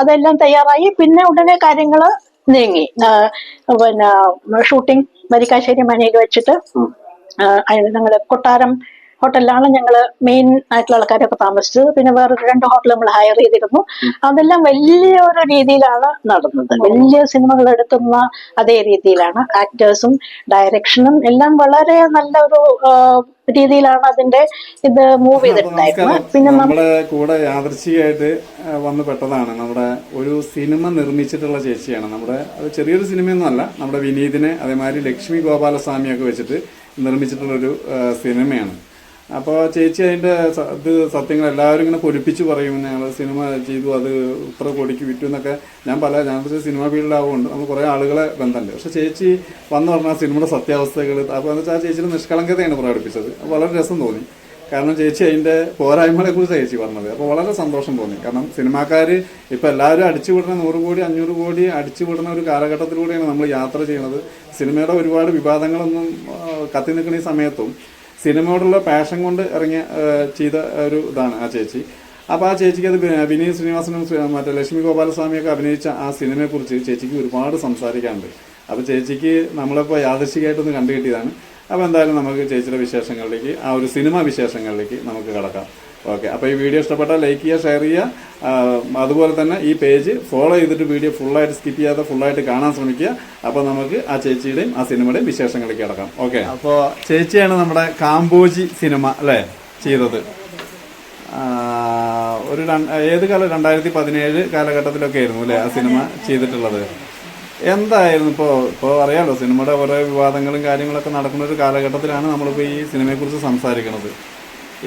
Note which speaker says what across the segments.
Speaker 1: അതെല്ലാം തയ്യാറായി. പിന്നെ ഉടനെ കാര്യങ്ങൾ നീങ്ങി. പിന്നെ ഷൂട്ടിംഗ് വരിക്കാശ്ശേരി മനയിൽ വെച്ചിട്ട് ഞങ്ങൾ കൊട്ടാരം ഹോട്ടലിലാണ് ഞങ്ങൾ മെയിൻ ആയിട്ടുള്ള ആൾക്കാരൊക്കെ താമസിച്ചത്. പിന്നെ വേറെ രണ്ട് ഹോട്ടൽ നമ്മൾ ഹയർ ചെയ്തിരുന്നു. അതെല്ലാം വലിയ ഒരു രീതിയിലാണ് നടന്നത്. വലിയ സിനിമകൾ എടുക്കുന്ന അതേ രീതിയിലാണ്. ആക്ടേഴ്സും ഡയറക്ഷനും എല്ലാം വളരെ നല്ല ഒരു രീതിയിലാണ് അതിന്റെ ഇത് മൂവ് ചെയ്തിട്ടുണ്ടായിരുന്നത്. പിന്നെ
Speaker 2: നമ്മൾ കൂടെ യാദൃശ്ചികമായിട്ട് ആ, വന്ന് പെട്ടതാണ് നമ്മുടെ ഒരു സിനിമ നിർമ്മിച്ചിട്ടുള്ള ചേച്ചിയാണ്. നമ്മുടെ അത് ചെറിയൊരു സിനിമയൊന്നും അല്ല. നമ്മുടെ വിനീതിനെ അതേമാതിരി ലക്ഷ്മി ഗോപാലസ്വാമിയൊക്കെ വെച്ചിട്ട് നിർമ്മിച്ചിട്ടുള്ള ഒരു സിനിമയാണ്. അപ്പോൾ ചേച്ചി അതിന്റെ ഇത് സത്യങ്ങൾ എല്ലാവരും ഇങ്ങനെ പൊലിപ്പിച്ച് പറയും ഞങ്ങൾ സിനിമ ചെയ്തു അത് ഇത്ര കോടിക്ക് വിറ്റു എന്നൊക്കെ ഞാൻ പല ഞാൻ പക്ഷേ സിനിമ ഫീൽഡിലാവുകൊണ്ട് നമ്മൾ കുറേ ആളുകളെ ബന്ധമുണ്ട് പക്ഷെ ചേച്ചി വന്നു പറഞ്ഞാൽ സിനിമയുടെ സത്യാവസ്ഥകൾ അപ്പോൾ എന്ന് വെച്ചാൽ ചേച്ചിയുടെ നിഷ്കളങ്കതയാണ് പ്രകടിപ്പിച്ചത്. വളരെ രസം തോന്നി. കാരണം ചേച്ചി അതിന്റെ പോരായ്മകളെ കുറിച്ച് ചേച്ചി പറഞ്ഞത്. അപ്പോൾ വളരെ സന്തോഷം തോന്നി. കാരണം സിനിമാക്കാർ ഇപ്പോൾ എല്ലാവരും അടിച്ചുവിടുന്ന നൂറ് കോടി അഞ്ഞൂറ് കോടി അടിച്ചുവിടുന്ന ഒരു കാലഘട്ടത്തിലൂടെയാണ് നമ്മൾ യാത്ര ചെയ്യുന്നത്. സിനിമയുടെ ഒരുപാട് വിവാദങ്ങളൊന്നും കത്തി നിൽക്കുന്ന ഈ സമയത്തും സിനിമയോടുള്ള പാഷൻ കൊണ്ട് ഇറങ്ങിയ ചെയ്ത ഒരു ഇതാണ് ആ ചേച്ചി. അപ്പോൾ ആ ചേച്ചിക്ക് അത് വിനയ ശ്രീനിവാസനും ശ്രീ- മറ്റേ ലക്ഷ്മി ഗോപാലസ്വാമിയൊക്കെ അഭിനയിച്ച ആ സിനിമയെക്കുറിച്ച് ചേച്ചിക്ക് ഒരുപാട് സംസാരിക്കാനുണ്ട്. അപ്പോൾ ചേച്ചിക്ക് നമ്മളിപ്പോൾ യാദൃശികമായിട്ടൊന്ന് കണ്ടുകിട്ടിയതാണ്. അപ്പോൾ എന്തായാലും നമുക്ക് ചേച്ചിയുടെ വിശേഷങ്ങളിലേക്ക് ആ ഒരു സിനിമ വിശേഷങ്ങളിലേക്ക് നമുക്ക് കടക്കാം. ഓക്കെ അപ്പോൾ ഈ വീഡിയോ ഇഷ്ടപ്പെട്ടാൽ ലൈക്ക് ചെയ്യുക ഷെയർ ചെയ്യുക. അതുപോലെ തന്നെ ഈ പേജ് ഫോളോ ചെയ്തിട്ട് വീഡിയോ ഫുള്ളായിട്ട് സ്കിപ്പ് ചെയ്യാതെ ഫുള്ളായിട്ട് കാണാൻ ശ്രമിക്കുക. അപ്പോൾ നമുക്ക് ആ ചേച്ചിയുടെയും ആ സിനിമയുടെയും വിശേഷങ്ങളിലേക്ക് കിടക്കാം. ഓക്കെ അപ്പോൾ ചേച്ചിയാണ് നമ്മുടെ കാമ്പോജി സിനിമ അല്ലേ ചെയ്തത്? ഒരു ഏത് കാലം രണ്ടായിരത്തി പതിനേഴ് കാലഘട്ടത്തിലൊക്കെ ആയിരുന്നു അല്ലേ ആ സിനിമ ചെയ്തിട്ടുള്ളത്? എന്തായിരുന്നു ഇപ്പോൾ ഇപ്പോൾ അറിയാമല്ലോ സിനിമയുടെ ഓരോ വിവാദങ്ങളും കാര്യങ്ങളൊക്കെ നടക്കുന്ന ഒരു കാലഘട്ടത്തിലാണ് നമ്മളിപ്പോൾ ഈ സിനിമയെക്കുറിച്ച് സംസാരിക്കുന്നത്.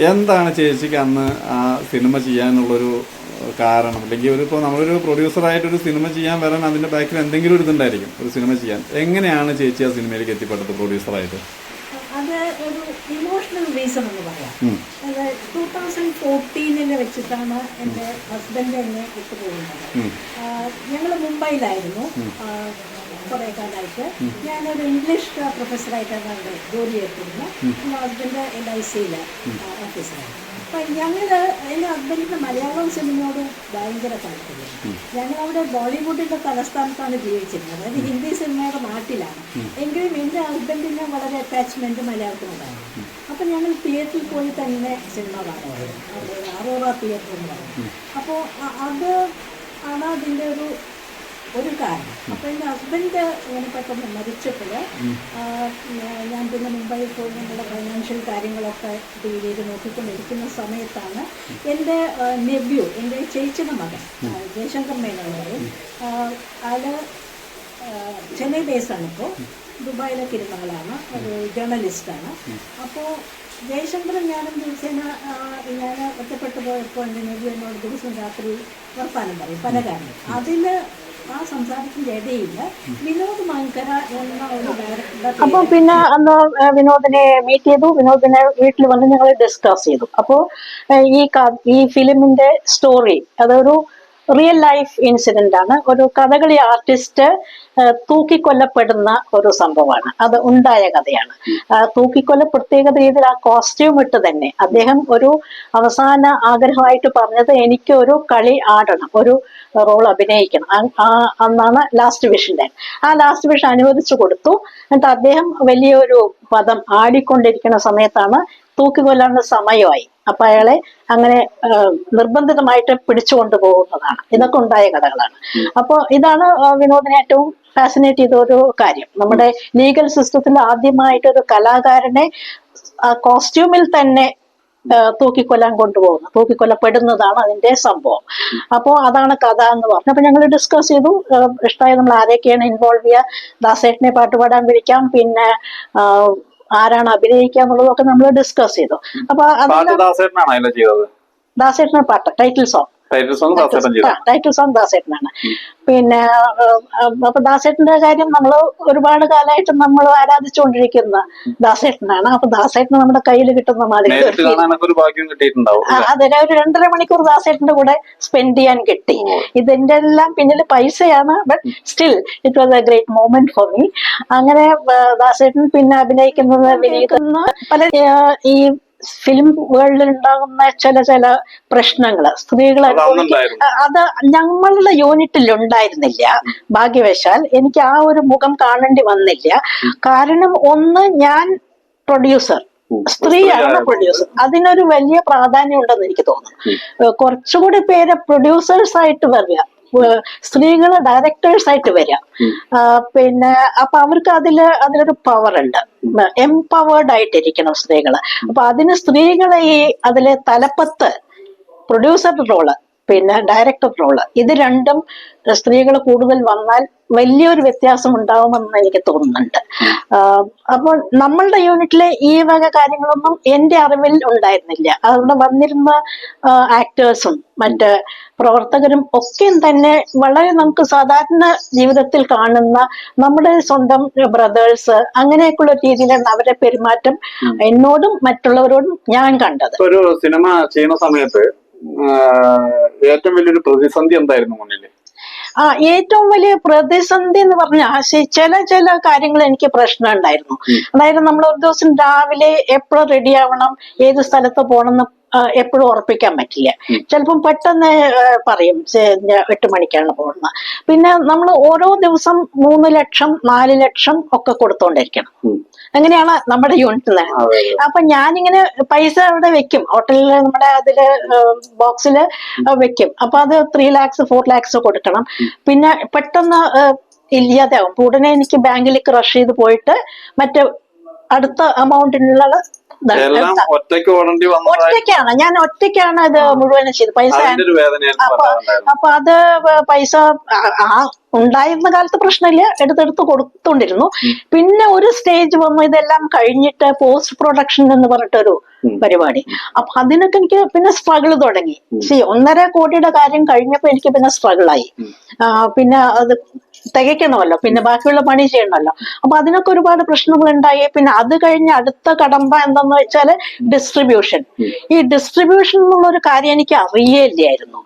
Speaker 2: എന്താണ് ചേച്ചിക്ക് അന്ന് ആ സിനിമ ചെയ്യാനുള്ളൊരു കാരണം? അല്ലെങ്കിൽ ഒരു ഇപ്പോൾ നമ്മളൊരു പ്രൊഡ്യൂസറായിട്ടൊരു സിനിമ ചെയ്യാൻ വരാൻ അതിന്റെ ബാക്കിൽ എന്തെങ്കിലും ഒരു ഇതുണ്ടായിരിക്കും ഒരു സിനിമ ചെയ്യാൻ. എങ്ങനെയാണ് ചേച്ചി ആ സിനിമയിലേക്ക് എത്തിപ്പെട്ടത് പ്രൊഡ്യൂസറായിട്ട്
Speaker 3: അത് ഒരു ഇമോഷണൽ റീസൺ എന്ന് പറയാം. അത് ടൂ തൗസൻഡ് ഫോർട്ടീനിൽ വെച്ചിട്ടാണ് എന്റെ ഹസ്ബൻഡ് എന്നെ
Speaker 2: വിട്ടുപോകുന്നത്
Speaker 3: ഞങ്ങൾ മുംബൈയിലായിരുന്നു. കുറേ കാലമായിട്ട് ഞാനൊരു ഇംഗ്ലീഷ് പ്രൊഫസറായിട്ടാണ് അവിടെ ജോലി ചെയ്തിരുന്നത്. എന്റെ ഹസ്ബൻഡ് എൽ ഐ സിയിലെ ഓഫീസറാണ് അപ്പം ഞങ്ങൾ എന്റെ ഹസ്ബൻഡിന്റെ മലയാളം സിനിമയോട് ഭയങ്കര താല്പര്യം. ഞങ്ങളവിടെ ബോളിവുഡിന്റെ തലസ്ഥാനത്താണ് ജീവിച്ചിരുന്നത്. അതായത് ഹിന്ദി സിനിമയുടെ നാട്ടിലാണ്. എങ്കിലും എന്റെ ഹസ്ബൻഡിന് വളരെ അറ്റാച്ച്മെന്റ് മലയാളത്തിനോടായിരുന്നു അപ്പം ഞങ്ങൾ തിയേറ്ററിൽ പോയി തന്നെ സിനിമ കാണുമായിരുന്നു. അവിടെ അറോറ തിയേറ്റർ എന്ന് പറയും. അപ്പോൾ അത് ആണ് അതിന്റെ ഒരു ഒരു കാരണം. അപ്പോൾ എന്റെ ഹസ്ബൻഡ് ഇങ്ങനെ പെട്ടെന്ന് മരിച്ചപ്പോൾ ഞാൻ പിന്നെ മുംബൈയിൽ പോയി നമ്മുടെ ഫൈനാൻഷ്യൽ കാര്യങ്ങളൊക്കെ ഡീൽ ചെയ്ത് നോക്കിക്കൊണ്ടിരിക്കുന്ന സമയത്താണ് എന്റെ നെബ്യു എന്റെ ചേച്ചിയുടെ മകൻ ജയശങ്കർ മേനോട് അത് ചെന്നൈ ബേസാണ് ഇപ്പോൾ ദുബായിലൊക്കെ തിരുമകളാണ്. ഒരു ജേർണലിസ്റ്റാണ് അപ്പോൾ ജയശങ്കറും ഞാനും ദിവസേന ഞാൻ ഒറ്റപ്പെട്ടു പോയപ്പോൾ എന്റെ നെബി എന്നോട് ദിവസം രാത്രി വർത്താനം പറയും പല കാര്യം അതിൽ ആ സംസാരത്തിന്റെ ഇടയിൽ വിനോദ് മങ്കര എന്ന ഒരു ഡയറക്ടറുടെ
Speaker 1: അപ്പൊ പിന്നെ അന്ന് വിനോദിനെ മീറ്റ് ചെയ്തു. വിനോദിനെ വീട്ടിൽ വന്ന് ഞങ്ങൾ ഡിസ്കസ് ചെയ്തു. അപ്പോൾ ഈ ഈ ഫിലിമിന്റെ സ്റ്റോറി അതൊരു റിയൽ ലൈഫ് ഇൻസിഡന്റ് ആണ്. ഒരു കഥകളി ആർട്ടിസ്റ്റ് തൂക്കിക്കൊല്ലപ്പെടുന്ന ഒരു സംഭവമാണ്. അത് ഉണ്ടായ കഥയാണ്. തൂക്കിക്കൊല്ല പ്രത്യേക രീതിയിൽ ആ കോസ്റ്റ്യൂം ഇട്ട് തന്നെ അദ്ദേഹം ഒരു അവസാന ആഗ്രഹമായിട്ട് പറഞ്ഞത് എനിക്ക് ഒരു കളി ആടണം ഒരു റോൾ അഭിനയിക്കണം. അന്നാണ് ലാസ്റ്റ് വിഷിന്റെ ആ ലാസ്റ്റ് വിഷൻ അനുവദിച്ചു കൊടുത്തു. എന്നിട്ട് അദ്ദേഹം വലിയൊരു പദം ആടിക്കൊണ്ടിരിക്കുന്ന സമയത്താണ് തൂക്കിക്കൊല്ലാനുള്ള സമയമായി. അപ്പൊ അയാളെ അങ്ങനെ നിർബന്ധിതമായിട്ട് പിടിച്ചുകൊണ്ട് പോകുന്നതാണ് ഇതൊക്കെ ഉണ്ടായ കഥകളാണ്. അപ്പോൾ ഇതാണ് വിനോദിനെ ഏറ്റവും ഫാസിനേറ്റ് ചെയ്ത ഒരു കാര്യം. നമ്മുടെ ലീഗൽ സിസ്റ്റത്തിൽ ആദ്യമായിട്ട് ഒരു കലാകാരനെ ആ കോസ്റ്റ്യൂമിൽ തന്നെ തൂക്കിക്കൊല്ലാൻ കൊണ്ടുപോകുന്നത്. തൂക്കിക്കൊല്ലപ്പെടുന്നതാണ് അതിന്റെ സംഭവം. അപ്പോൾ അതാണ് കഥ എന്ന് പറഞ്ഞു അപ്പൊ ഞങ്ങൾ ഡിസ്കസ് ചെയ്തു. ഇഷ്ടമായി നമ്മൾ ആരെയൊക്കെയാണ് ഇൻവോൾവ് ചെയ്യുക. ദാസേട്ടനെ പാട്ട് പാടാൻ വിളിക്കാം. പിന്നെ ആരാണ് അഭിനയിക്കുക എന്നുള്ളതൊക്കെ നമ്മൾ ഡിസ്കസ് ചെയ്തു. അപ്പൊ
Speaker 4: ദാസേട്ടനാണ്
Speaker 1: പാട്ട് title song
Speaker 4: title song
Speaker 1: title ദാസേട്ടനാണ്. പിന്നെ അപ്പൊ ദാസേട്ടന്റെ കാര്യം നമ്മൾ ഒരുപാട് കാലമായിട്ട് നമ്മൾ ആരാധിച്ചുകൊണ്ടിരിക്കുന്ന ദാസേട്ടനാണ്. അപ്പൊ ദാസേട്ടന് നമ്മുടെ കയ്യിൽ കിട്ടുന്ന മാതിരി അതെ ഒരു രണ്ടര മണിക്കൂർ ദാസേട്ടന്റെ കൂടെ സ്പെൻഡ് ചെയ്യാൻ കിട്ടി. ഇതിന്റെ എല്ലാം പിന്നിൽ പൈസയാണ് but still it was a great moment for me അങ്ങനെ ദാസേട്ടൻ പിന്നെ അഭിനയിക്കുന്നത് പല ഈ ഫിലിം വേൾഡിൽ ഉണ്ടാകുന്ന ചില ചില പ്രശ്നങ്ങൾ സ്ത്രീകൾ
Speaker 4: അത്
Speaker 1: ഞങ്ങളുടെ യൂണിറ്റിൽ ഉണ്ടായിരുന്നില്ല. ഭാഗ്യവശാൽ എനിക്ക് ആ ഒരു മുഖം കാണേണ്ടി വന്നില്ല. കാരണം ഒന്ന് ഞാൻ പ്രൊഡ്യൂസർ സ്ത്രീയാണ് പ്രൊഡ്യൂസർ. അതിനൊരു വലിയ പ്രാധാന്യം ഉണ്ടെന്ന് എനിക്ക് തോന്നുന്നു. കുറച്ചുകൂടി പേര് പ്രൊഡ്യൂസേഴ്സ് ആയിട്ട് വരിക. ഏഹ് സ്ത്രീകൾ ഡയറക്ടേഴ്സ് ആയിട്ട് വരിക പിന്നെ അപ്പൊ അവർക്ക് അതിൽ അതിലൊരു പവർ ഉണ്ട്. എംപവേർഡ് ആയിട്ടിരിക്കണം സ്ത്രീകൾ അപ്പൊ അതിന് സ്ത്രീകളെ ഈ അതിലെ തലപ്പത്ത് പ്രൊഡ്യൂസർ റോൾ പിന്നെ ഡയറക്ടർ റോൾ ഇത് രണ്ടും സ്ത്രീകൾ കൂടുതൽ വന്നാൽ വലിയൊരു വ്യത്യാസം ഉണ്ടാവുമെന്ന് എനിക്ക് തോന്നുന്നുണ്ട്. അപ്പോൾ നമ്മളുടെ യൂണിറ്റിലെ ഈ വക കാര്യങ്ങളൊന്നും എന്റെ അറിവിൽ ഉണ്ടായിരുന്നില്ല. അവിടെ വന്നിരുന്ന ആക്ടേഴ്സും മറ്റ് പ്രവർത്തകരും ഒക്കെ തന്നെ വളരെ നമുക്ക് സാധാരണ ജീവിതത്തിൽ കാണുന്ന നമ്മുടെ സ്വന്തം ബ്രദേഴ്സ് അങ്ങനെയൊക്കെയുള്ള രീതിയിലാണ് അവരുടെ പെരുമാറ്റം എന്നോടും മറ്റുള്ളവരോടും ഞാൻ കണ്ടത്.
Speaker 4: ഒരു സിനിമ ചെയ്യുന്ന സമയത്ത് ഏറ്റവും വലിയൊരു പ്രതിസന്ധി എന്തായിരുന്നു മുന്നിൽ?
Speaker 1: ആ ഏറ്റവും വലിയ പ്രതിസന്ധി എന്ന് പറഞ്ഞാൽ ചില ചില കാര്യങ്ങൾ എനിക്ക് പ്രശ്നം ഉണ്ടായിരുന്നു. അതായത് നമ്മൾ ഒരു ദിവസം രാവിലെ എപ്പോഴും റെഡി ആവണം ഏത് സ്ഥലത്ത് പോകണമെന്ന് എപ്പോഴും ഉറപ്പിക്കാൻ പറ്റില്ല. ചിലപ്പം പെട്ടെന്ന് പറയും "ചെ- എട്ട് മണിക്കാണ് പോകുന്നത്. പിന്നെ നമ്മൾ ഓരോ ദിവസം മൂന്ന് ലക്ഷം നാല് ലക്ഷം ഒക്കെ കൊടുത്തോണ്ടിരിക്കണം. അങ്ങനെയാണ് നമ്മുടെ യൂണിറ്റ് അപ്പൊ ഞാനിങ്ങനെ പൈസ അവിടെ വെക്കും. ഹോട്ടലിൽ നമ്മുടെ അതിൽ ബോക്സിൽ വെക്കും. അപ്പൊ അത് ത്രീ ലാക്സ് ഫോർ ലാക്സ് കൊടുക്കണം. പിന്നെ പെട്ടെന്ന് ഇല്ലാതാവും ഉടനെ എനിക്ക് ബാങ്കിലേക്ക് റഷ് ചെയ്ത് പോയിട്ട് മറ്റേ അടുത്ത അമൗണ്ടിനുള്ള
Speaker 4: ഒറ്റയ്ക്ക് ഓടേണ്ടി
Speaker 1: ഒറ്റയ്ക്കാണ്. ഞാൻ ഒറ്റയ്ക്കാണ് ഇത് മുഴുവനും ചെയ്ത് പൈസ അപ്പൊ അപ്പൊ അത് പൈസ ആ- ആ ഉണ്ടായിരുന്ന കാലത്ത് പ്രശ്നമില്ല. എടുത്തെടുത്ത് കൊടുത്തോണ്ടിരുന്നു പിന്നെ ഒരു സ്റ്റേജ് വന്നു. ഇതെല്ലാം കഴിഞ്ഞിട്ട് പോസ്റ്റ് പ്രൊഡക്ഷൻ എന്ന് പറഞ്ഞിട്ടൊരു പരിപാടി. അപ്പൊ അതിനൊക്കെ എനിക്ക് പിന്നെ സ്ട്രഗിൾ തുടങ്ങി. സി ഒന്നര കോടിയുടെ കാര്യം കഴിഞ്ഞപ്പോ എനിക്ക് പിന്നെ സ്ട്രഗിൾ ആയി. പിന്നെ അത് തികയ്ക്കണമല്ലോ. പിന്നെ ബാക്കിയുള്ള പണി ചെയ്യണമല്ലോ. അപ്പൊ അതിനൊക്കെ ഒരുപാട് പ്രശ്നങ്ങൾ ഉണ്ടായി. പിന്നെ അത് കഴിഞ്ഞ് അടുത്ത കടമ്പ എന്തെന്ന് വെച്ചാൽ ഡിസ്ട്രിബ്യൂഷൻ ഈ ഡിസ്ട്രിബ്യൂഷൻ എന്നുള്ള ഒരു കാര്യം എനിക്ക് അറിയില്ലായിരുന്നു.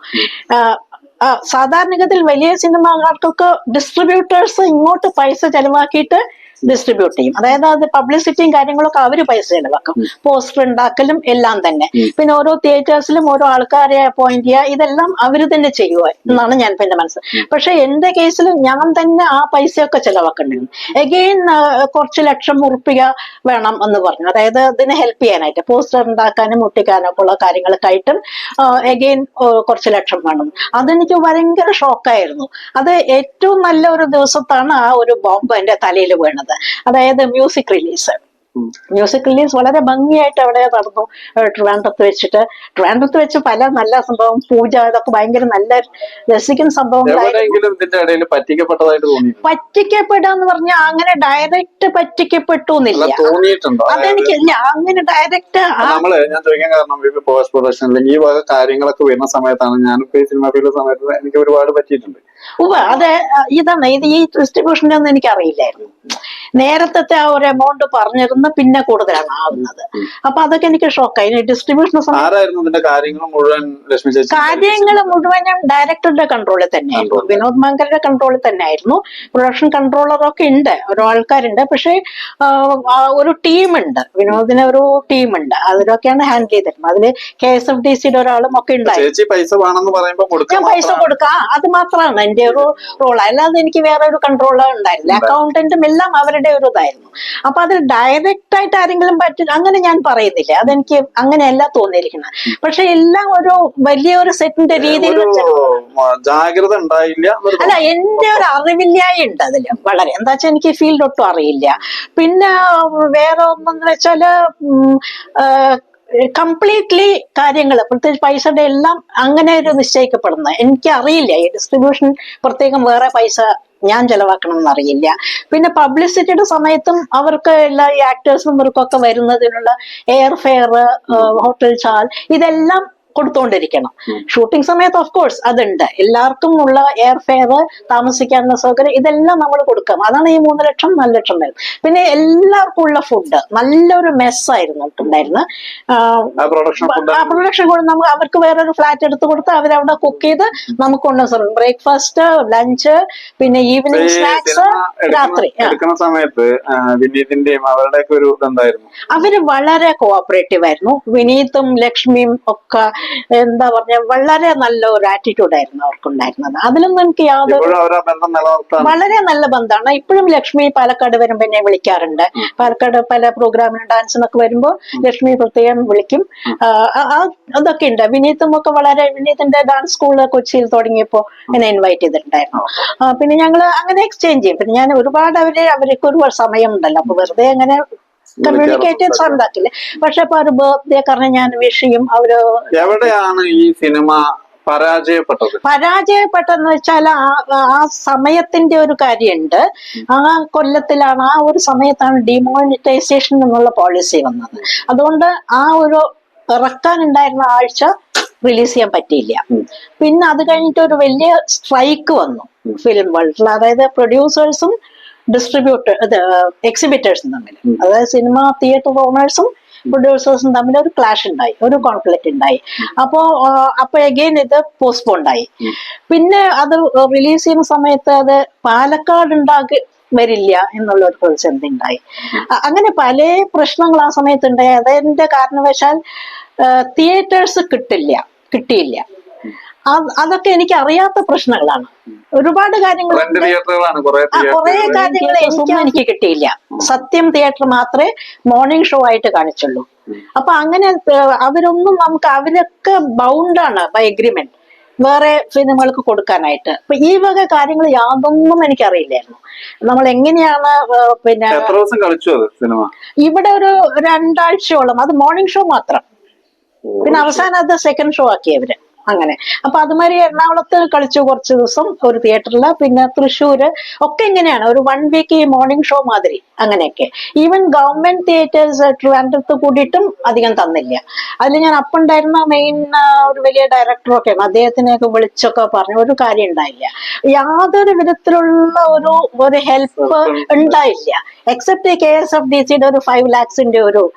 Speaker 1: സാധാരണഗതിയിൽ വലിയ സിനിമകൾക്കൊക്കെ ഡിസ്ട്രിബ്യൂട്ടേഴ്സ് ഇങ്ങോട്ട് പൈസ ചെലവാക്കിയിട്ട് ഡിസ്ട്രിബ്യൂട്ട് ചെയ്യും. അതായത് അത് പബ്ലിസിറ്റിയും കാര്യങ്ങളൊക്കെ അവർ പൈസ ചെലവാക്കും. പോസ്റ്റർ ഉണ്ടാക്കലും എല്ലാം തന്നെ. പിന്നെ ഓരോ തിയേറ്റേഴ്സിലും ഓരോ ആൾക്കാരെ അപ്പോയിന്റ് ചെയ്യുക ഇതെല്ലാം അവർ തന്നെ ചെയ്യുക എന്നാണ് ഞാൻ പിന്നെ മനസ്സ് പക്ഷെ എന്റെ കേസിൽ ഞാൻ തന്നെ ആ പൈസയൊക്കെ ചെലവാക്കേണ്ടിരുന്നു എഗെയിൻ കുറച്ച് ലക്ഷം ഉറുപ്പിക വേണം എന്ന് പറഞ്ഞു. അതായത് ഇതിനെ ഹെൽപ്പ് ചെയ്യാനായിട്ട്. പോസ്റ്റർ ഉണ്ടാക്കാനും മുട്ടിക്കാനും ഒക്കെ ഉള്ള കാര്യങ്ങളൊക്കെ ആയിട്ടും എഗെയിൻ കുറച്ച് ലക്ഷം വേണം. അതെനിക്ക് ഭയങ്കര ഷോക്കായിരുന്നു അത് ഏറ്റവും നല്ല ഒരു ദിവസത്താണ് ആ ഒരു ബോംബ് എന്റെ തലയിൽ വീണത്. അതായത് മ്യൂസിക് റിലീസ് മ്യൂസിക് റിലീസ് വളരെ ഭംഗിയായിട്ട് അവിടെ നടന്നു. ട്രിവാൻഡ്രത്ത് വെച്ചിട്ട്. ട്രിവാൻഡ്രത്ത് വെച്ച് പല നല്ല സംഭവം പൂജ ഇതൊക്കെ ഭയങ്കര നല്ല രസിക്കുന്ന സംഭവങ്ങളായിരുന്നു. പറ്റിക്കപ്പെടാന്ന് പറഞ്ഞാൽ അങ്ങനെ ഡയറക്റ്റ് പറ്റിക്കപ്പെട്ടു എന്നില്ല അതെനിക്കില്ല അങ്ങനെ ഡയറക്റ്റ്
Speaker 4: നമ്മൾ ഞാൻ ചോദിക്കാൻ കാരണം പോസ്റ്റ് പ്രൊഡക്ഷൻ അല്ലെങ്കിൽ ഈ വക കാര്യങ്ങളൊക്കെ വരുന്ന സമയത്താണ് ഞാനിപ്പോ ഈ സിനിമ ഫീൽഡ് സമയത്ത് എനിക്ക് ഒരുപാട് പറ്റിയിട്ടുണ്ട്.
Speaker 1: ഉവ്വ് അത് ഇതാണ് ഇത് ഈ ഡിസ്ട്രിബ്യൂഷന്റെ ഒന്നും എനിക്ക് അറിയില്ലായിരുന്നു. നേരത്തെ ആ ഒരു എമൗണ്ട് പറഞ്ഞിരുന്ന പിന്നെ കൂടുതലാണ് ആവുന്നത്. അപ്പൊ അതൊക്കെ എനിക്ക് ഷോക്കായി ഡിസ്ട്രിബ്യൂഷൻ
Speaker 4: കാര്യങ്ങൾ
Speaker 1: മുഴുവനും ഡയറക്ടറുടെ കൺട്രോളിൽ തന്നെയായിരുന്നു. വിനോദ് മങ്കരുടെ കൺട്രോളിൽ തന്നെ ആയിരുന്നു പ്രൊഡക്ഷൻ കൺട്രോളറൊക്കെ ഉണ്ട് ഓരോ ആൾക്കാരുണ്ട്. പക്ഷേ ഒരു ടീമുണ്ട് വിനോദിന് ഒരു ടീമുണ്ട് അതിലൊക്കെയാണ് ഹാൻഡിൽ ചെയ്തിരുന്നത്. അതിൽ കെ എസ് എഫ് ഡി സിയുടെ ഒരാളും ഒക്കെ ഉണ്ടായിരുന്നു. ഞാൻ പൈസ കൊടുക്കാം. അത് മാത്രമാണ്. എന്റെ ഒരു റോൾ അല്ലാതെ എനിക്ക് വേറെ ഒരു കൺട്രോൾ ഉണ്ടായിരുന്നില്ല. അക്കൗണ്ടന്റും എല്ലാം അവരുടെ ഒരു ഇതായിരുന്നു. അപ്പൊ അതിൽ ഡയറക്റ്റ് ആയിട്ട് ആരെങ്കിലും പറ്റില്ല. അങ്ങനെ ഞാൻ പറയുന്നില്ല. അതെനിക്ക് അങ്ങനെയല്ല തോന്നിയിരിക്കുന്നത്. പക്ഷെ എല്ലാം ഒരു വലിയ
Speaker 4: ഒരു
Speaker 1: സെറ്റിന്റെ
Speaker 4: രീതിയിൽ ജാഗ്രത ഉണ്ടായില്ല
Speaker 1: അല്ല എന്റെ ഒരു അറിവില്ലായി ഉണ്ട് അതിൽ വളരെ. എന്താ വെച്ചാൽ എനിക്ക് ഫീൽഡ് ഒട്ടും അറിയില്ല. പിന്നെ വേറെ ഒന്നെന്ന് വെച്ചാൽ കംപ്ലീറ്റ്ലി കാര്യങ്ങൾ പ്രത്യേകിച്ച് പൈസയുടെ എല്ലാം അങ്ങനെ ഒരു നിശ്ചയിക്കപ്പെടുന്നത്. എനിക്ക് അറിയില്ല ഈ ഡിസ്ട്രിബ്യൂഷൻ പ്രത്യേകം വേറെ പൈസ ഞാൻ ചെലവാക്കണം എന്നറിയില്ല പിന്നെ പബ്ലിസിറ്റിയുടെ സമയത്തും അവർക്ക് എല്ലാ ഈ ആക്ടേഴ്സും ഇവർക്കൊക്കെ വരുന്നതിനുള്ള എയർ ഫെയർ ഹോട്ടൽ ചാൽ ഇതെല്ലാം കൊടുത്തുകൊണ്ടിരിക്കണം ഷൂട്ടിംഗ് സമയത്ത് ഓഫ് കോഴ്സ് അതുണ്ട്. എല്ലാവർക്കും ഉള്ള എയർ ഫെയർ താമസിക്കാനുള്ള സൗകര്യം ഇതെല്ലാം നമ്മൾ കൊടുക്കാം. അതാണ് ഈ മൂന്ന് ലക്ഷം നാല് ലക്ഷം വരുന്നത് പിന്നെ എല്ലാവർക്കും ഉള്ള ഫുഡ് നല്ലൊരു മെസ്സായിരുന്നു ഉണ്ടായിരുന്നത് ആ പ്രൊഡക്ഷൻ കൂടെ നമുക്ക് അവർക്ക് വേറൊരു ഫ്ലാറ്റ് എടുത്ത് കൊടുത്ത് അവരവിടെ കുക്ക് ചെയ്ത് നമുക്ക് കൊണ്ടുവന്ന് സർവ് ബ്രേക്ക്ഫാസ്റ്റ് ലഞ്ച് പിന്നെ ഈവനിങ് സ്നാക്സ് രാത്രി.
Speaker 4: എടുക്കുന്ന സമയത്ത് വിനീതിന്റെയും അവരുടെയൊക്കെ ഒരു ഇതെന്തായിരുന്നു?
Speaker 1: അവർ വളരെ കോഓപ്പറേറ്റീവ് ആയിരുന്നു. വിനീതും ലക്ഷ്മിയും ഒക്കെ എന്താ പറഞ്ഞ വളരെ നല്ല ഒരു ആറ്റിറ്റ്യൂഡ് ആയിരുന്നു അവർക്കുണ്ടായിരുന്നത്. അതിലൊന്നും എനിക്ക് യാതൊരു വളരെ നല്ല ബന്ധമാണ്. ഇപ്പോഴും ലക്ഷ്മി പാലക്കാട് വരുമ്പോൾ എന്നെ വിളിക്കാറുണ്ട്. പാലക്കാട് പല പ്രോഗ്രാമിനും ഡാൻസിനൊക്കെ വരുമ്പോ ലക്ഷ്മി പ്രത്യേകം വിളിക്കും. അതൊക്കെ ഉണ്ട്. വിനീതും ഒക്കെ വളരെ വിനീതിന്റെ ഡാൻസ് സ്കൂൾ കൊച്ചിയിൽ തുടങ്ങിയപ്പോൾ എന്നെ ഇൻവൈറ്റ് ചെയ്തിട്ടുണ്ടായിരുന്നു. പിന്നെ ഞങ്ങൾ അങ്ങനെ എക്സ്ചേഞ്ച് ചെയ്യും. പിന്നെ ഞാൻ ഒരുപാട് അവർ അവർക്ക് ഒരു സമയം ഉണ്ടല്ലോ അപ്പൊ വെറുതെ അങ്ങനെ കമ്മ്യൂണിക്കേറ്റ് സംസാരിക്കില്ല പക്ഷെ ഇപ്പൊ ഒരു ബർത്ത്ഡേ കാരണം ഞാൻ വിഷ് അവർ
Speaker 4: എവിടെയാണ് ഈ സിനിമ പരാജയപ്പെട്ടത്?
Speaker 1: പരാജയപ്പെട്ടെന്ന് വെച്ചാൽ ആ ആ സമയത്തിന്റെ ഒരു കാര്യമുണ്ട്. ആ കൊല്ലത്തിലാണ് ആ ഒരു സമയത്താണ് ഡിമോണിറ്റൈസേഷൻ എന്നുള്ള പോളിസി വന്നത്. അതുകൊണ്ട് ആ ഒരു ഇറക്കാനുണ്ടായിരുന്ന ആഴ്ച റിലീസ് ചെയ്യാൻ പറ്റിയില്ല. പിന്നെ അത് കഴിഞ്ഞിട്ട് ഒരു വലിയ സ്ട്രൈക്ക് വന്നു ഫിലിം വേൾഡിൽ അതായത് പ്രൊഡ്യൂസേഴ്സും ഡിസ്ട്രിബ്യൂട്ടർ എക്സിബിറ്റേഴ്സും തമ്മിൽ അതായത് സിനിമ തിയേറ്റർ ഓണേഴ്സും പ്രൊഡ്യൂസേഴ്സും തമ്മിൽ ഒരു ക്ലാഷ് ഉണ്ടായി ഒരു കോൺഫ്ലിക്റ്റ് ഉണ്ടായി. അപ്പോ അപ്പോൾ അപ്പൊ എഗെയിൻ ഇത് പോസ്റ്റ്പോണ്ടായി പിന്നെ അത് റിലീസ് ചെയ്യുന്ന സമയത്ത് അത് പാലക്കാട് ഉണ്ടാക്കി വരില്ല എന്നുള്ള ഒരു പ്രതിസന്ധി ഉണ്ടായി അങ്ങനെ പല പ്രശ്നങ്ങൾ ആ സമയത്ത് ഉണ്ടായി. അതിന്റെ കാരണവശാൽ തിയേറ്റേഴ്സ് കിട്ടില്ല കിട്ടിയില്ല. അതൊക്കെ എനിക്ക് അറിയാത്ത പ്രശ്നങ്ങളാണ്. ഒരുപാട് കാര്യങ്ങൾ
Speaker 4: കുറെ
Speaker 1: കാര്യങ്ങൾ എനിക്ക് എനിക്ക് കിട്ടിയില്ല. സത്യം തിയേറ്റർ മാത്രമേ മോർണിംഗ് ഷോ ആയിട്ട് കാണിച്ചുള്ളൂ. അപ്പൊ അങ്ങനെ അവരൊന്നും നമുക്ക് അവരൊക്കെ ബൗണ്ടാണ് ബൈ എഗ്രിമെന്റ് വേറെ സിനിമകൾക്ക് കൊടുക്കാനായിട്ട്. അപ്പൊ ഈ വക കാര്യങ്ങൾ യാതൊന്നും എനിക്കറിയില്ലായിരുന്നു. നമ്മൾ എങ്ങനെയാണ് പിന്നെ
Speaker 4: എത്ര ദിവസം കളിച്ചു അത് സിനിമ?
Speaker 1: ഇവിടെ ഒരു രണ്ടാഴ്ചയോളം. അത് മോർണിംഗ് ഷോ മാത്രം. പിന്നെ അവസാനം അത് സെക്കൻഡ് ഷോ ആക്കി അവർ. അങ്ങനെ. അപ്പൊ അതുമാതിരി എറണാകുളത്ത് കളിച്ചു കുറച്ച് ദിവസം ഒരു തിയേറ്ററിൽ പിന്നെ തൃശ്ശൂര് ഒക്കെ ഇങ്ങനെയാണ്. ഒരു വൺ വീക്ക് ഈ മോർണിംഗ് ഷോ മാതിരി അങ്ങനെയൊക്കെ. ഈവൻ ഗവൺമെന്റ് തിയേറ്റേഴ്സ് ട്രിവാൻഡ്രത്ത് കൂടിയിട്ടും അധികം തന്നില്ല. അതിൽ ഞാൻ അപ്പുണ്ടായിരുന്ന മെയിൻ ഒരു വലിയ ഡയറക്ടറൊക്കെ അദ്ദേഹത്തിനെയൊക്കെ വിളിച്ചൊക്കെ പറഞ്ഞു. ഒരു കാര്യം ഉണ്ടായില്ല. യാതൊരു വിധത്തിലുള്ള ഒരു ഒരു ഹെൽപ്പ് ഉണ്ടായില്ല. Except K S F D സിയുടെ ഒരു ഫൈവ് ലാക്സിന്റെ ഒരു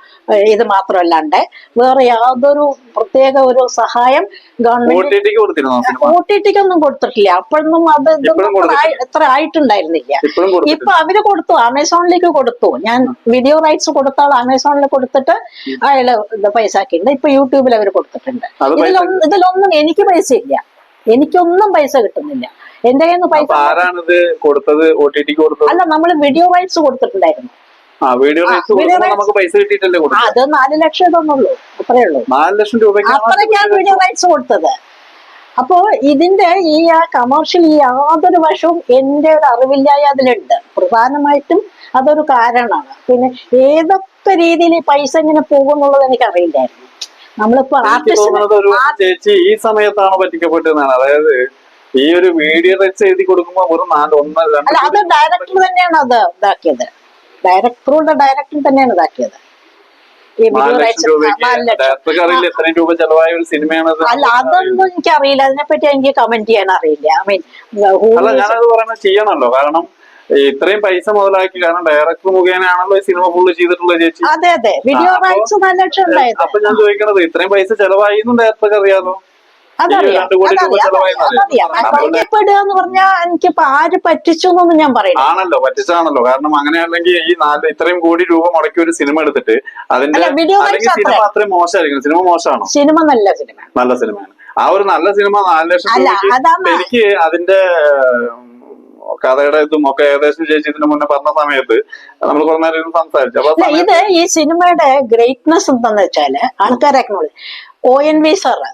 Speaker 1: ഇത് മാത്രമല്ലാണ്ട് വേറെ യാതൊരു പ്രത്യേക ഒരു സഹായം ഗവൺമെന്റ് ഒന്നും കൊടുത്തിട്ടില്ല. അപ്പോഴൊന്നും അത് എത്ര ആയിട്ടുണ്ടായിരുന്നില്ല. ഇപ്പൊ അവർ കൊടുത്തു. ആമസോണിലേക്ക് കൊടുത്തു. ഞാൻ വീഡിയോ റൈറ്റ്സ് കൊടുത്ത ആൾ ആമസോണിൽ കൊടുത്തിട്ട് അയാൾ പൈസ ആക്കിയിട്ടുണ്ട്. ഇപ്പൊ യൂട്യൂബിൽ അവർ കൊടുത്തിട്ടുണ്ട്. ഇതിലൊന്നും ഇതിലൊന്നും എനിക്ക് പൈസ ഇല്ല. എനിക്കൊന്നും പൈസ കിട്ടുന്നില്ല. എന്റെ കയ്യിൽ നിന്ന് പൈസ അല്ല നമ്മൾ വീഡിയോ റൈറ്റ്സ് കൊടുത്തിട്ടുണ്ടായിരുന്നു.
Speaker 4: വീഡിയോ നമുക്ക് പൈസ കിട്ടിയിട്ടല്ലേ
Speaker 1: അത് നാല് ലക്ഷം ഇതൊന്നുള്ളൂ. അത്രേ ഉള്ളൂ.
Speaker 4: നാല് ലക്ഷം രൂപയ്ക്ക്
Speaker 1: അത്രയ്ക്കാണ് വീഡിയോ റൈറ്റ്സ് കൊടുത്തത്. അപ്പോ ഇതിന്റെ ഈ ആ കമേഴ്ഷ്യൽ ഈ യാതൊരു വശവും എന്റെ ഒരു അറിവില്ലായ അതിലുണ്ട്. പ്രധാനമായിട്ടും അതൊരു കാരണമാണ്. പിന്നെ ഏതൊക്കെ രീതിയിൽ ഈ പൈസ ഇങ്ങനെ പോകുന്നുള്ളത് എനിക്ക് അറിയില്ലായിരുന്നു നമ്മളിപ്പോ
Speaker 4: ചേച്ചി ഈ സമയത്താണ് പറ്റിക്കപ്പെട്ടതെന്നാണ്. അതായത് ഈ ഒരു വീഡിയോ റൈറ്റ്സ് എഴുതി കൊടുക്കുമ്പോ ഒരു നാല് ഒന്ന്
Speaker 1: അല്ല അത് ഡയറക്ടർ തന്നെയാണ് അത് ഇതാക്കിയത്. ഡയറക്ടറുടെ ഡയറക്ടർ തന്നെയാണ് ഇതാക്കിയത്. അല്ല അതൊന്നും എനിക്കറിയില്ല. അതിനെപ്പറ്റി എനിക്ക് കമന്റ് ചെയ്യാൻ അറിയില്ല. ഐ മീൻ
Speaker 4: ചെയ്യണല്ലോ. കാരണം ഇത്രയും പൈസ മുതലാക്കി കാരണം ഡയറക്ടർ മുഖേനയാണല്ലോ ഈ സിനിമ ഫുള്ള് ചെയ്തിട്ടുള്ള ചേച്ചി.
Speaker 1: അതെ അതെ. വീഡിയോ റൈറ്റ്സ്
Speaker 4: അപ്പൊ ഞാൻ ചോദിക്കണത് ഇത്രയും പൈസ ചെലവായി ഡയറക്ടർക്ക് അറിയാലോ?
Speaker 1: അതറിയാം ബന്ധപ്പെടുക എന്ന് പറഞ്ഞാൽ എനിക്കിപ്പോ ആര് പറ്റിച്ചു എന്നൊന്നും ഞാൻ പറയില്ല.
Speaker 4: ആണല്ലോ പറ്റിച്ചാണല്ലോ കാരണം അങ്ങനെയാണെങ്കിൽ ഈ നാല് ഇത്രയും കോടി രൂപ മുടക്കി ഒരു സിനിമ എടുത്തിട്ട് അതിന്റെ സിനിമ
Speaker 1: അത്രേ.
Speaker 4: അത്രയും മോശമായിരിക്കും. സിനിമ മോശമാണോ?
Speaker 1: സിനിമ നല്ല സിനിമ
Speaker 4: നല്ല സിനിമയാണ്. ആ ഒരു നല്ല സിനിമ നാല് ലക്ഷം എനിക്ക് അതിന്റെ കഥയുടെ ഇതും ഒക്കെ ഏകദേശം ചേച്ചി ഇതിന് മുന്നേ പറഞ്ഞ സമയത്ത് നമ്മൾ കുറേ നേരം സംസാരിച്ചു.
Speaker 1: ഇത് ഈ സിനിമയുടെ ഗ്രേറ്റ്നെസ് എന്താന്ന് വെച്ചാൽ ആൾക്കാരെ ഒ എൻ വി സാറ്.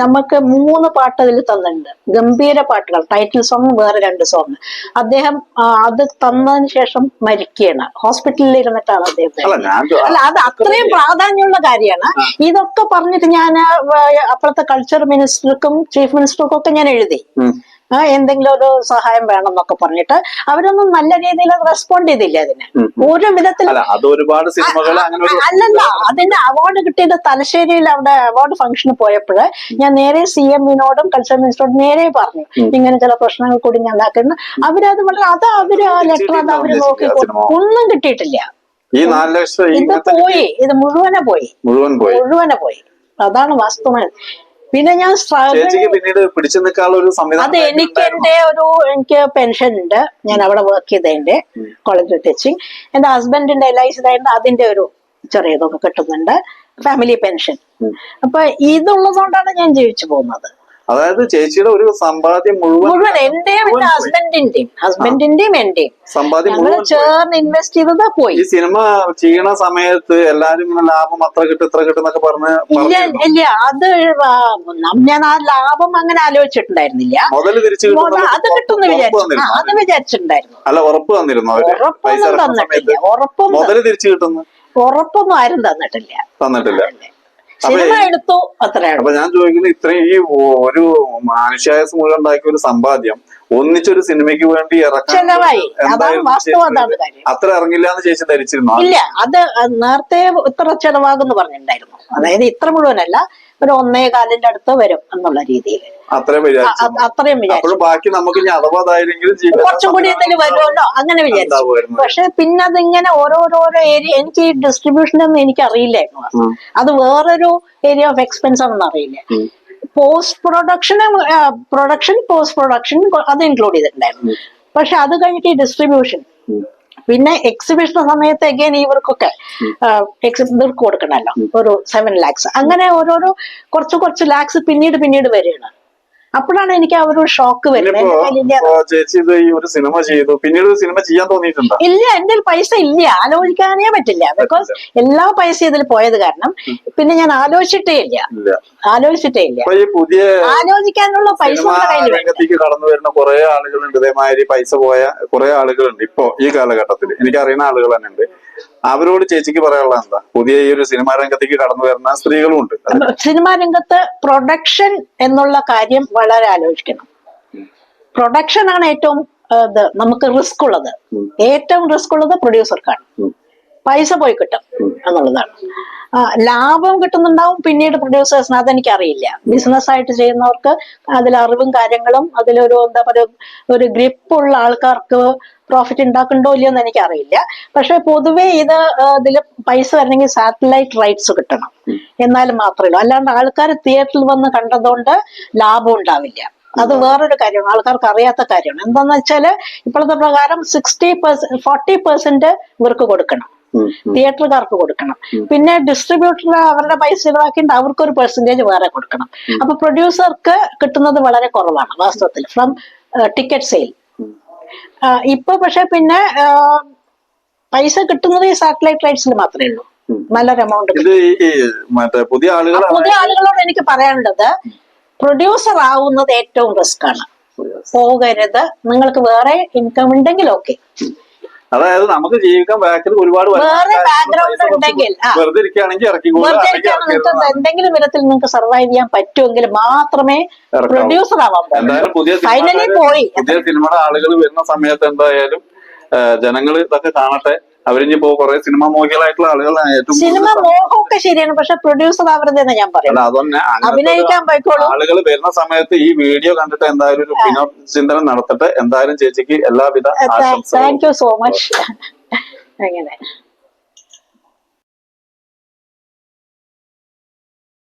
Speaker 1: നമുക്ക് മൂന്ന് പാട്ട് അതിൽ തന്നിട്ടുണ്ട്. ഗംഭീര പാട്ടുകൾ. ടൈറ്റിൽ സോങ് വേറെ രണ്ട് സോങ് അദ്ദേഹം അത് തന്നതിന് ശേഷം മരിക്കുകയാണ്. ഹോസ്പിറ്റലിൽ ഇരുന്നിട്ടാണ് അദ്ദേഹം
Speaker 4: അല്ല
Speaker 1: അത് അത്രയും പ്രാധാന്യമുള്ള കാര്യമാണ്. ഇതൊക്കെ പറഞ്ഞിട്ട് ഞാൻ അപ്പുറത്തെ കൾച്ചർ മിനിസ്റ്റർക്കും ചീഫ് മിനിസ്റ്റർക്കും ഒക്കെ ഞാൻ എഴുതി. ആ എന്തെങ്കിലും ഒരു സഹായം വേണം എന്നൊക്കെ പറഞ്ഞിട്ട് അവരൊന്നും നല്ല രീതിയിൽ റെസ്പോണ്ട് ചെയ്തില്ല അതിന്. ഒരു വിധത്തിൽ അല്ലല്ല അതിന്റെ അവാർഡ് കിട്ടിയത് തലശ്ശേരിയിൽ അവിടെ അവാർഡ് ഫംഗ്ഷന് പോയപ്പോൾ ഞാൻ നേരെ സി എമ്മിനോടും കൾച്ചർ മിനിസ്റ്ററോടും നേരെ പറഞ്ഞു. ഇങ്ങനെ ചില പ്രശ്നങ്ങൾ കൂടി ഞാൻ ഉണ്ടാക്കുന്നു അവരത് വളരെ അത് അവർ ആ ലെറ്റർ അത് അവർ നോക്കി ഒന്നും കിട്ടിയിട്ടില്ല.
Speaker 4: ഈ നാല് ലക്ഷം
Speaker 1: ഇത് പോയി. ഇത് മുഴുവനെ പോയി.
Speaker 4: മുഴുവൻ പോയി.
Speaker 1: മുഴുവനെ പോയി. അതാണ് വാസ്തവം പിന്നെ ഞാൻ അതെ
Speaker 4: ചേച്ചിക്ക് പിന്നീട് പിടിച്ചു നിൽക്കാനുള്ള ഒരു
Speaker 1: സംവിധാനം
Speaker 4: സംവിധാനം
Speaker 1: എനിക്ക് എന്റെ ഒരു എനിക്ക് പെൻഷൻ ഉണ്ട് ഞാൻ അവിടെ വർക്ക് ചെയ്തതിന്റെ കോളേജ് ടീച്ചിങ് എന്റെ ഹസ്ബൻഡിന്റെ എൽ ഐ അതിന്റെ ഒരു ചെറിയതൊക്കെ കിട്ടുന്നുണ്ട്. ഫാമിലി പെൻഷൻ അപ്പൊ ഇതുള്ളതുകൊണ്ടാണ് ഞാൻ ജീവിച്ചു പോകുന്നത്.
Speaker 4: അതായത് ചേച്ചിയുടെ ഒരു സമ്പാദ്യം മുഴുവൻ
Speaker 1: മുഴുവൻ എന്റെയും എന്റെ ഹസ്ബൻഡിന്റെയും ഹസ്ബൻഡിന്റെയും എന്റെയും.
Speaker 4: സമ്പാദ്യം
Speaker 1: ഞങ്ങൾ
Speaker 4: മുഴുവൻ.
Speaker 1: ചേർന്ന് ഇൻവെസ്റ്റ് ചെയ്തത് പോയി.
Speaker 4: ഈ സിനിമ ചെയ്യണ സമയത്ത് എല്ലാരും ഇങ്ങനെ ലാഭം അത്ര കിട്ടും ഇത്ര കിട്ടും എന്നൊക്കെ പറഞ്ഞ്
Speaker 1: ഇല്ല ഇല്ല അത് ഞാൻ ആ ലാഭം അങ്ങനെ ആലോചിച്ചിട്ടുണ്ടായിരുന്നില്ല.
Speaker 4: മുതൽ തിരിച്ചു
Speaker 1: അത് കിട്ടുന്ന വിചാരിച്ചു. അത് വിചാരിച്ചിട്ടുണ്ടായിരുന്നു.
Speaker 4: അല്ല ഉറപ്പ് തന്നിരുന്നു അവർ?
Speaker 1: ഉറപ്പൊന്നും തന്നിട്ടില്ല. ഉറപ്പൊന്നും
Speaker 4: മുതൽ തിരിച്ചു കിട്ടുന്നു?
Speaker 1: ഉറപ്പൊന്നും ആരും തന്നിട്ടില്ല.
Speaker 4: തന്നിട്ടില്ല.
Speaker 1: സിനിമ എടുത്തു അത്രയാണ്
Speaker 4: അപ്പൊ ഞാൻ ചോദിക്കുന്നത് ഇത്രയും ഈ ഒരു മാനുഷ്യായസ് മുഴുവൻ ഉണ്ടാക്കിയ ഒരു സമ്പാദ്യം ഒന്നിച്ചൊരു സിനിമയ്ക്ക് വേണ്ടി ഇറക്കാൻ അത്ര ഇറങ്ങില്ല എന്ന് ചേച്ചി ധരിച്ചിരുന്നു?
Speaker 1: ഇല്ല അത് നേരത്തെ ഇത്ര ചെലവാകുന്നു പറഞ്ഞിട്ടുണ്ടായിരുന്നു. അതായത് ഇത്ര മുഴുവനല്ല ഒരു ഒന്നേ കാലിന്റെ അടുത്ത് വരും എന്നുള്ള രീതിയിൽ. അത്രയും വിചാരിച്ചു.
Speaker 4: ബാക്കി നമുക്ക്
Speaker 1: കുറച്ചും കൂടി എന്തെങ്കിലും വരുമല്ലോ? അങ്ങനെ വിചാരിച്ചു. പക്ഷെ പിന്നെ അതിങ്ങനെ ഓരോരോരോ ഏരിയ എനിക്ക് ഈ ഡിസ്ട്രിബ്യൂഷൻ ഒന്നും എനിക്ക് അറിയില്ലായിരുന്നു അത് വേറൊരു ഏരിയ ഓഫ് എക്സ്പെൻസ് ആണെന്ന് അറിയില്ല. Post production production post production അത് ഇൻക്ലൂഡ് ചെയ്തിട്ടുണ്ടായിരുന്നു. പക്ഷെ അത് കഴിഞ്ഞിട്ട് ഈ ഡിസ്ട്രിബ്യൂഷൻ. പിന്നെ എക്സിബിഷൻ സമയത്ത് അഗൈൻ ഇവർക്കൊക്കെ ഇവർക്ക് കൊടുക്കണല്ലോ ഒരു സെവൻ ലാക്സ് അങ്ങനെ ഓരോരോ കുറച്ച് കുറച്ച് ലാക്സ് പിന്നീട് പിന്നീട് വരികയാണ്. അപ്പോഴാണ് എനിക്ക് ആ ഒരു ഷോക്ക് വരുന്നത്.
Speaker 4: ചേച്ചി ഇത് ഈ ഒരു സിനിമ ചെയ്തു. പിന്നീട് സിനിമ ചെയ്യാൻ തോന്നിയിട്ടുണ്ട്?
Speaker 1: ഇല്ല എന്റെ പൈസ ഇല്ല. ആലോചിക്കാനേ പറ്റില്ല. ബിക്കോസ് എല്ലാ പൈസ ഇതിൽ പോയത് കാരണം പിന്നെ ഞാൻ ആലോചിച്ചിട്ടേ ഇല്ല. ആലോചിച്ചിട്ടേ ഇല്ല.
Speaker 4: പുതിയ
Speaker 1: ആലോചിക്കാനുള്ള പൈസ.
Speaker 4: രംഗത്തേക്ക് കടന്നു വരുന്ന കുറെ ആളുകളുണ്ട്. ഇതേമാതിരി പൈസ പോയ കുറെ ആളുകളുണ്ട് ഇപ്പോ ഈ കാലഘട്ടത്തിൽ എനിക്ക് അറിയുന്ന ആളുകൾ തന്നെ ഉണ്ട് അവരോട് ചേച്ചിക്ക് പറയാനുള്ള എന്താ? പുതിയ ഈ ഒരു സിനിമാ രംഗത്തേക്ക് കടന്നു വരുന്ന സ്ത്രീകളും ഉണ്ട്.
Speaker 1: സിനിമാ രംഗത്ത് പ്രൊഡക്ഷൻ എന്നുള്ള കാര്യം വളരെ ആലോചിക്കണം. പ്രൊഡക്ഷൻ ആണ് ഏറ്റവും ഇത് നമുക്ക് റിസ്ക് ഉള്ളത്. ഏറ്റവും റിസ്ക് ഉള്ളത് പ്രൊഡ്യൂസർക്കാണ്. പൈസ പോയി കിട്ടും എന്നുള്ളതാണ്. ലാഭം കിട്ടുന്നുണ്ടാവും പിന്നീട് പ്രൊഡ്യൂസേഴ്സിന് അതെനിക്ക് അറിയില്ല ബിസിനസ് ആയിട്ട് ചെയ്യുന്നവർക്ക് അതിൽ അറിവും കാര്യങ്ങളും അതിലൊരു എന്താ പറയുക ഒരു ഗ്രിപ്പ് ഉള്ള ആൾക്കാർക്ക് പ്രോഫിറ്റ് ഉണ്ടാക്കണ്ടോ ഇല്ലയോ എന്ന് എനിക്കറിയില്ല. പക്ഷെ പൊതുവേ ഇത് ഇതിൽ പൈസ വരണമെങ്കിൽ സാറ്റലൈറ്റ് റൈറ്റ്സ് കിട്ടണം. എന്നാലും മാത്രമേ ഉള്ളൂ അല്ലാണ്ട് ആൾക്കാർ തിയേറ്ററിൽ വന്ന് കണ്ടതുകൊണ്ട് ലാഭം ഉണ്ടാവില്ല. അത് വേറൊരു കാര്യമാണ്. ആൾക്കാർക്ക് അറിയാത്ത കാര്യമാണ്. എന്താന്ന് വെച്ചാൽ ഇപ്പോഴത്തെ പ്രകാരം സിക്സ്റ്റി പെർസെന്റ് ഫോർട്ടി പെർസെന്റ് ഇവർക്ക് കൊടുക്കണം. തിയേറ്ററുകാർക്ക് കൊടുക്കണം. പിന്നെ ഡിസ്ട്രിബ്യൂട്ടർ അവരുടെ പൈസ ഇതാക്കിയിട്ട് അവർക്ക് ഒരു പെർസെന്റേജ് വേറെ കൊടുക്കണം. അപ്പൊ പ്രൊഡ്യൂസർക്ക് കിട്ടുന്നത് വളരെ കുറവാണ് വാസ്തവത്തിൽ ഫ്രം ടിക്കറ്റ് സെയിൽ ഇപ്പൊ പക്ഷെ പിന്നെ പൈസ കിട്ടുന്നത് ഈ സാറ്റലൈറ്റ് റൈറ്റ്സിൽ മാത്രമേ ഉള്ളൂ. നല്ലൊരു എമൗണ്ട്
Speaker 4: പുതിയ
Speaker 1: ആളുകളോട് എനിക്ക് പറയാനുള്ളത് പ്രൊഡ്യൂസർ ആവുന്നത് ഏറ്റവും റിസ്ക് ആണ്. പോകരുത്. നിങ്ങൾക്ക് വേറെ ഇൻകം ഉണ്ടെങ്കിൽ ഓക്കെ
Speaker 4: അതായത് നമുക്ക് ജീവിക്കാൻ ബാക്കിൽ ഒരുപാട് കുറച്ച്
Speaker 1: ഉണ്ടെങ്കിൽ.
Speaker 4: വെറുതെ ഇരിക്കുകയാണെങ്കിൽ
Speaker 1: എന്തെങ്കിലും വിധത്തിൽ നിങ്ങൾക്ക് സർവൈവ് ചെയ്യാൻ പറ്റുമെങ്കിൽ മാത്രമേ പ്രൊഡ്യൂസർ ആവാൻ
Speaker 4: എന്തായാലും പുതിയ
Speaker 1: ഫൈനലി പോയി.
Speaker 4: പുതിയ സിനിമയുടെ ആളുകൾ വരുന്ന സമയത്ത് എന്തായാലും ജനങ്ങൾ ഇതൊക്കെ കാണട്ടെ. അവരിഞ്ഞിപ്പോ കുറെ സിനിമ മോഹികളായിട്ടുള്ള ആളുകളാണ് ഏറ്റവും
Speaker 1: സിനിമ മോഹമൊക്കെ ശരിയാണ് പക്ഷെ പ്രൊഡ്യൂസർ അവരുടെ ഞാൻ പറയാം
Speaker 4: അതന്നെ
Speaker 1: അഭിനയിക്കാൻ പോയിക്കോളൂ.
Speaker 4: ആളുകൾ വരുന്ന സമയത്ത് ഈ വീഡിയോ കണ്ടിട്ട് എന്തായാലും ഒരു പുനർചിന്തനം നടത്തിട്ട്. എന്തായാലും ചേച്ചിക്ക് എല്ലാവിധ
Speaker 1: താങ്ക് യു സോ മച്ച് അങ്ങനെ.